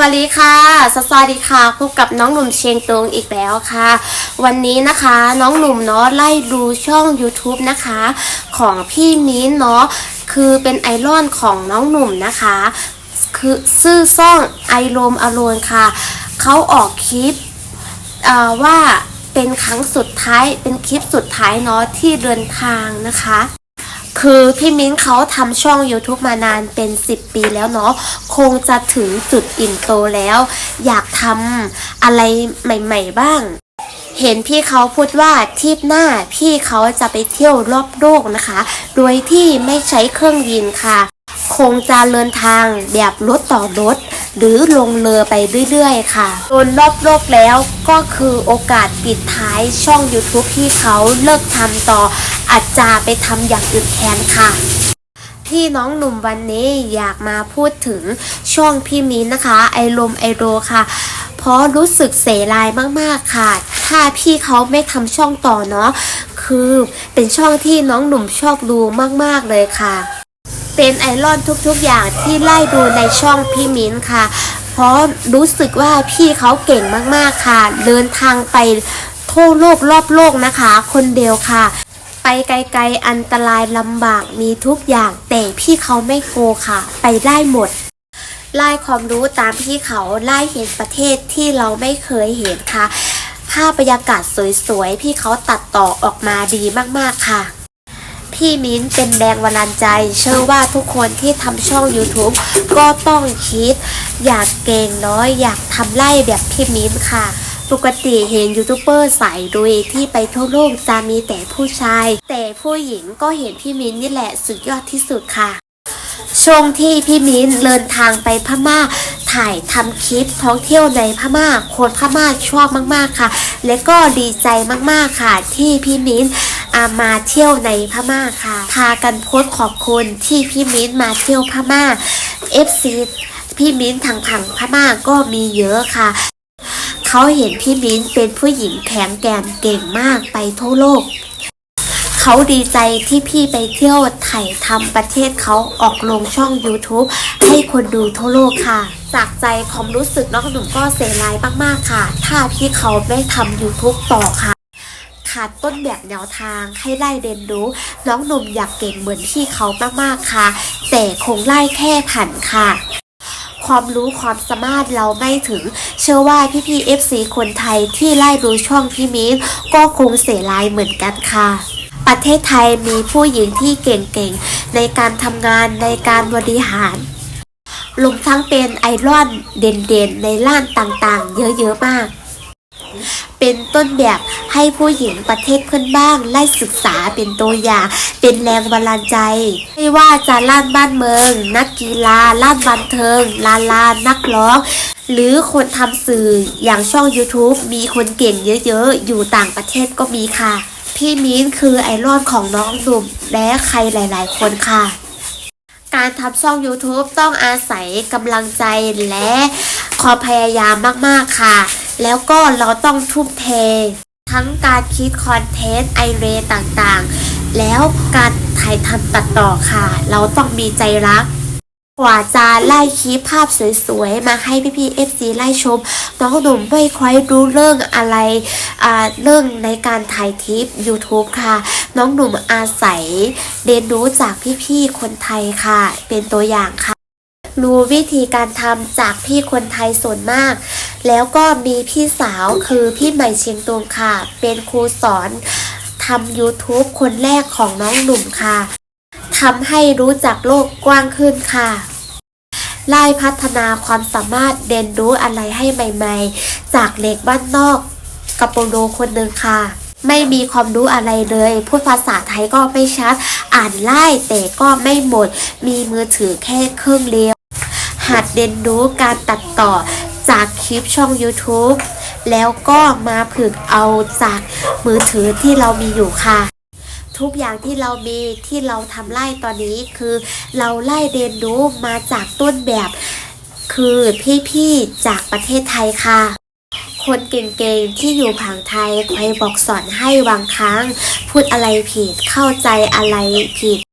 วัสดีค่ะ สวัสดีค่ะ พบกับน้องหนุ่มเชียงตุงอีกแล้วค่ะ วันนี้นะคะน้องหนุ่มเนาะไล่ดูช่อง YouTube นะคะ ของพี่มิ้นเนาะคือเป็นไอรอนของน้องหนุ่มนะคะ คือซื่อซ่องไอโรมอโลนค่ะ เขาออกคลิปว่าเป็นครั้งสุดท้ายเป็นคลิปสุดท้ายเนาะที่เดินทางนะคะ คือพี่มิ้นเขาทำช่อง YouTube มานานเป็น 10 ปีแล้วเนาะคงจะถึงจุดอิ่มโตแล้ว อยากทำอะไรใหม่ ๆ บ้าง เห็นพี่เขาพูดว่าทีปหน้าพี่เขาจะไปเที่ยวรอบโลกนะคะ โดยที่ไม่ใช้เครื่องบินค่ะ คงจะเดินทางแบบรถต่อรถ หรือลงเรือไปเรื่อยๆ ค่ะจนรอบโลกแล้วก็คือโอกาสปิดท้ายช่อง YouTube พี่เขาเลิกทำต่ออาจจะไปทำอย่างอื่นแทนค่ะที่น้องหนุ่มวันนี้อยากมาพูดถึงช่องพี่มิ้นนะคะ ไอลมไอโรค่ะ เพราะรู้สึกเสียดายมากๆค่ะ ถ้าพี่เขาไม่ทำช่องต่อเนาะคือเป็นช่องที่น้องหนุ่มชอบดูมากๆเลยค่ะ เป็นไอรอนทุกๆอย่างที่ไล่ดูในช่องพี่มิ้นค่ะ เพราะรู้สึกว่าพี่เขาเก่งมากๆค่ะ เดินทางไปทั่วโลกรอบโลกนะคะ คนเดียวค่ะ ไปไกลๆอันตรายลำบากมีทุกอย่างแต่พี่เขาไม่โกค่ะ ไปได้หมดไล่ความรู้ตามพี่เขาไล่เห็นประเทศที่เราไม่เคยเห็นค่ะ ภาพบรรยากาศสวยๆ พี่เขาตัดต่อออกมาดีมากๆค่ะ พี่มิ้นเป็นแรงบันดาลใจ เชื่อว่าทุกคนที่ทำช่อง YouTube ก็ต้องคิด อยากเก่งน้อย อยากทำไล่แบบพี่มิ้นค่ะ ปกติเห็นยูทูบเบอร์สายดุยที่ไปทั่วโลกจะมีแต่ผู้ชาย แต่ผู้หญิงก็เห็นพี่มิ้นนี่แหละสุดยอดที่สุดค่ะ ช่วงที่พี่มิ้นเดินทางไปพม่าถ่ายทำคลิปท่องเที่ยวในพม่าคนพม่าชอบมากๆค่ะ และก็ดีใจมากๆค่ะ ที่พี่มิ้น อามาเที่ยวในพม่าค่ะ พากันโพสต์ขอบคุณที่พี่มิ้นมาเที่ยวพม่า FC พี่มิ้นทางผังพม่าก็มีเยอะค่ะ เขาเห็นพี่มิ้นเป็นผู้หญิงแข็งแกร่งเก่งมากไปทั่วโลก เขาดีใจที่พี่ไปเที่ยวถ่ายทำประเทศเขาออกลงช่อง YouTube ให้คนดูทั่วโลกค่ะ จากใจความรู้สึกน้องหนุ่มก็เสียดายมากๆค่ะ ถ้าพี่เขาไม่ทำ YouTube ต่อค่ะ ขาดต้นแบบแนวทางให้ไล่เรียนรู้ น้องหนุ่มอยากเก่งเหมือนพี่เขามากๆค่ะ แต่คงไล่แค่ผ่านค่ะ ความรู้ความสามารถเราไม่ถึง เชื่อว่าพี่พี่ๆ FC คนไทยที่ไล่ดูช่องพี่มิ้นก็คงเสียลายเหมือนกันค่ะประเทศไทยมีผู้หญิงที่เก่งๆ ในการทำงานในการบริหารรวมทั้งเป็นไอรอนเด่นๆ ในล้านต่างๆ เยอะๆ มาก เป็นต้นแบบให้ผู้หญิงประเทศเพื่อนบ้างไล่ศึกษาเป็นตัวอย่าง เป็นแรงบันดาลใจ ไม่ว่าจะล้านบ้านเมือง นักกีฬาล้านบันเทิงลาลานักร้อง หรือคนทำสื่ออย่างช่อง YouTube มีคนเก่งเยอะๆ อยู่ต่างประเทศก็มีค่ะ พี่มิ้นคือไอรอนของน้องหนุ่มและใครหลายๆ คนค่ะ การทำช่อง YouTube ต้องอาศัยกำลังใจและความพยายามมากๆค่ะ แล้วก็เราต้องทุ่มเท ทั้งการคิดคอนเทนต์ไอเรต่างๆ แล้วการถ่ายทำตัดต่อค่ะ เราต้องมีใจรักกว่าจะไล่คลิปภาพสวยๆ มาให้พี่ๆ FC ไล่ชม น้องหนุ่มไม่ค่อยรู้เรื่องอะไรเรื่องในการถ่ายคลิป YouTube ค่ะ น้องหนุ่มอาศัยเรียนรู้จากพี่ๆ คนไทยค่ะ เป็นตัวอย่างค่ะ รู้วิธีการทำจากพี่คนไทยส่วนมาก แล้วก็มีพี่สาวคือพี่ใหม่เชียงตุงค่ะ เป็นครูสอนทำ YouTube คนแรกของน้องหนุ่มค่ะทำให้รู้จักโลกกว้างขึ้นค่ะไล่พัฒนาความสามารถเรียนรู้อะไรให้ใหม่ๆ จากเด็กบ้านนอกกับโปโลคนหนึ่งค่ะ ไม่มีความรู้อะไรเลย พูดภาษาไทยก็ไม่ชัด อ่านไล่แต่ก็ไม่หมด มีมือถือแค่เครื่องเดียว หัดเรียนรู้การตัดต่อจากคลิปช่อง YouTube แล้วก็มาฝึกเอาจากมือถือที่เรามีอยู่ค่ะ ทุกอย่างที่เรามีที่เราทำไล่ตอนนี้คือเราไล่เรียนรู้มาจากต้นแบบ คือพี่ๆจากประเทศไทยค่ะคนเก่งๆ ที่อยู่ผังไทยคอยบอกสอนให้บางครั้ง พูดอะไรผิดเข้าใจอะไรผิด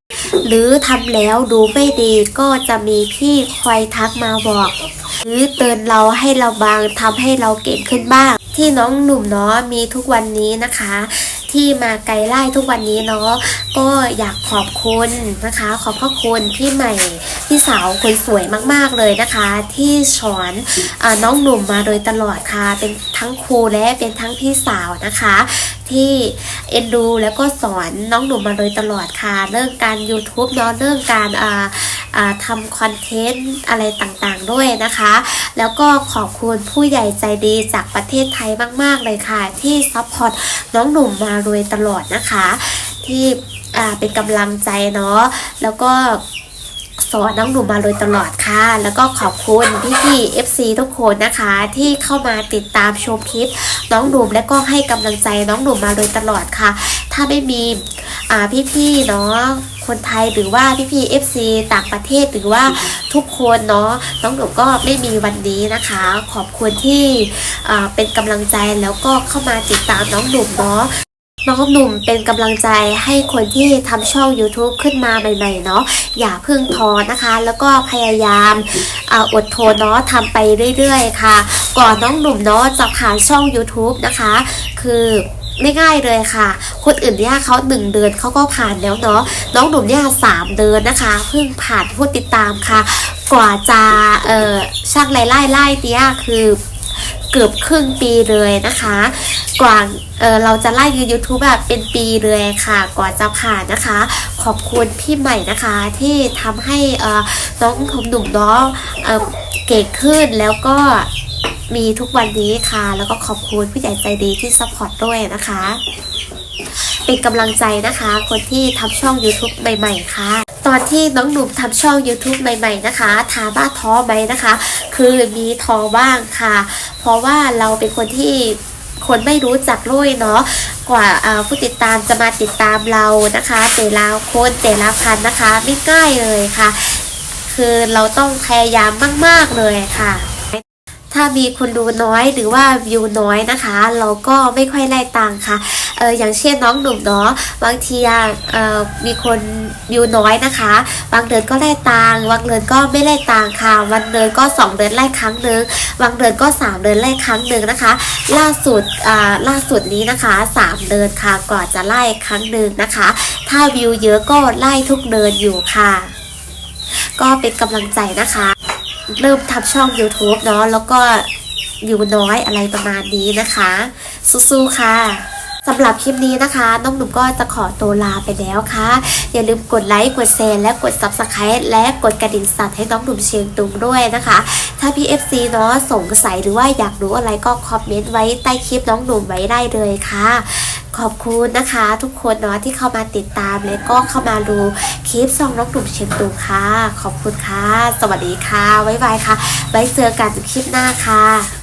หรือทำแล้วดูไม่ดีก็จะมีพี่คอยทักมาบอก หรือเตือนเราให้เราบางทำให้เราเก่งขึ้นบ้าง ที่น้องหนุ่มเนาะมีทุกวันนี้นะคะ ที่มาไกลไล่ทุกวันนี้เนาะก็อยากขอบคุณนะคะ ขอบพระคุณพี่ใหม่พี่สาวคนสวยมากๆเลยนะคะ ที่สอนอน้องหนุ่มมาโดยตลอดค่ะ เป็นทั้งครูและเป็นทั้งพี่สาวนะคะ ที่เอ็นดูแล้วก็สอนน้องหนุ่มมาโดยตลอดค่ะ เรื่องการ YouTube เนาะเรื่องการอ่าทำคอนเทนต์อะไรต่างๆด้วยนะคะ แล้วก็ขอบคุณผู้ใหญ่ใจดีจากประเทศไทยมาก ๆ เลยค่ะ ที่ซัพพอร์ตน้องหนุ่มมาาโดยตลอดนะคะ ที่เป็นกำลังใจเนาะแล้วก็สอนน้องหนุ่มมาโดยตลอดค่ะ แล้วก็ขอบคุณพี่พี่ FC ทุกคนนะคะ ที่เข้ามาติดตามชมคลิปน้องหนุ่มและก็ให้กำลังใจน้องหนุ่มมาโดยตลอดค่ะ ถ้าไม่มีพี่พี่เนาะคนไทยหรือว่าพี่พี่ FC ต่างประเทศหรือว่าทุกคนเนาะน้องหนุ่มก็ไม่มีวันนี้นะคะ ขอบคุณที่เป็นกำลังใจแล้วก็เข้ามาติดตามน้องหนุ่มเนาะ น้องหนุ่มเป็นกำลังใจให้คนที่ทำช่อง YouTube ขึ้นมาใหม่ๆเนาะอย่าเพิ่งท้อนะคะ แล้วก็พยายามอดทนเนาะทำไปเรื่อยๆค่ะ ก่อนน้องหนุ่มเนาะจะผ่านช่อง YouTube นะคะ คือไม่ง่ายเลยค่ะ คนอื่นเนี่ยเขาหนึ่งเดือนเขาก็ผ่านแล้วเนาะน้องหนุ่มเนี่ยสามเดือนนะคะ เพิ่งผ่านผู้ติดตามค่ะ กว่าจะเออช่างไล่ไล่ไล่เนี้ยคือ เกือบครึ่งปีเลยนะคะ กว่าเเราจะไล่ยู YouTube แบบเป็นปีเลยค่ะ กว่าจะผ่านนะคะ ขอบคุณพี่ใหม่นะคะที่ทำให้น้องผมหนุ่มเนาะเอเก่งขึ้นแล้วก็มีทุกวันนี้ค่ะ แล้วก็ขอบคุณผู้ใหญ่ใจดีที่ซัพพอร์ตด้วยนะคะ เป็นกำลังใจนะคะ คนที่ทำช่อง YouTube ใหม่ ๆ ค่ะ อนที่น้องหนุ่มทำช่อง YouTube ใหม่ ๆนะคะ ถามว่าท้อไหมนะคะ คือมีท้อบ้างค่ะ เพราะว่าเราเป็นคนที่คนไม่รู้จักเลยเนาะกว่าอ่าผู้ติดตามจะมาติดตามเรานะคะ แต่ละคนแต่ละพันนะคะ ไม่ง่ายเลยค่ะ คือเราต้องพยายามมาก ๆ เลยค่ะถ้ามีคนดูน้อยหรือว่าวิวน้อยนะคะ เราก็ไม่ค่อยไล่ตังค่ะ เอออย่างเช่นน้องหนุ่มเนาะบางทีอะเออมีคนวิวน้อยนะคะ บางเดือนก็ไล่ตังบางเดือนก็ไม่ไล่ตังค่ะวันเดือนก็สองเดือนไล่ครั้งหนึ่งบางเดือนก็สามเดือนไล่ครั้งหนึ่งนะคะ ล่าสุดอ่าล่าสุดนี้นะคะสามเดือนค่ะก่อนจะไล่ครั้งหนึ่งนะคะ ถ้าวิวเยอะก็ไล่ทุกเดือนอยู่ค่ะ ก็เป็นกำลังใจนะคะ เริ่มทำช่อง YouTube เนาะแล้วก็อยู่น้อยอะไรประมาณนี้นะคะ สู้ๆค่ะำหรับคลิปนี้นะคะน้องหนุ่มก็จะขอตัวลาไปแล้วค่ะ อย่าลืมกดไลค์กดแชร์และกด Subscribe และกดกระดิ่งสั่นให้น้องหนุ่มเชียงตุงด้วยนะคะ ถ้าพี่ FC เนาะสงสัยหรือว่าอยากรู้อะไรก็คอมเมนต์ไว้ใต้คลิปน้องหนุ่มไว้ได้เลยค่ะขอบคุณนะคะทุกคนเนาะที่เข้ามาติดตามและก็เข้ามาดูคลิปซองน้องหนุ่มเชียงตุงค่ะ ขอบคุณค่ะ สวัสดีค่ะ บ๊ายบายค่ะ ไว้เจอกันคลิปหน้าค่ะ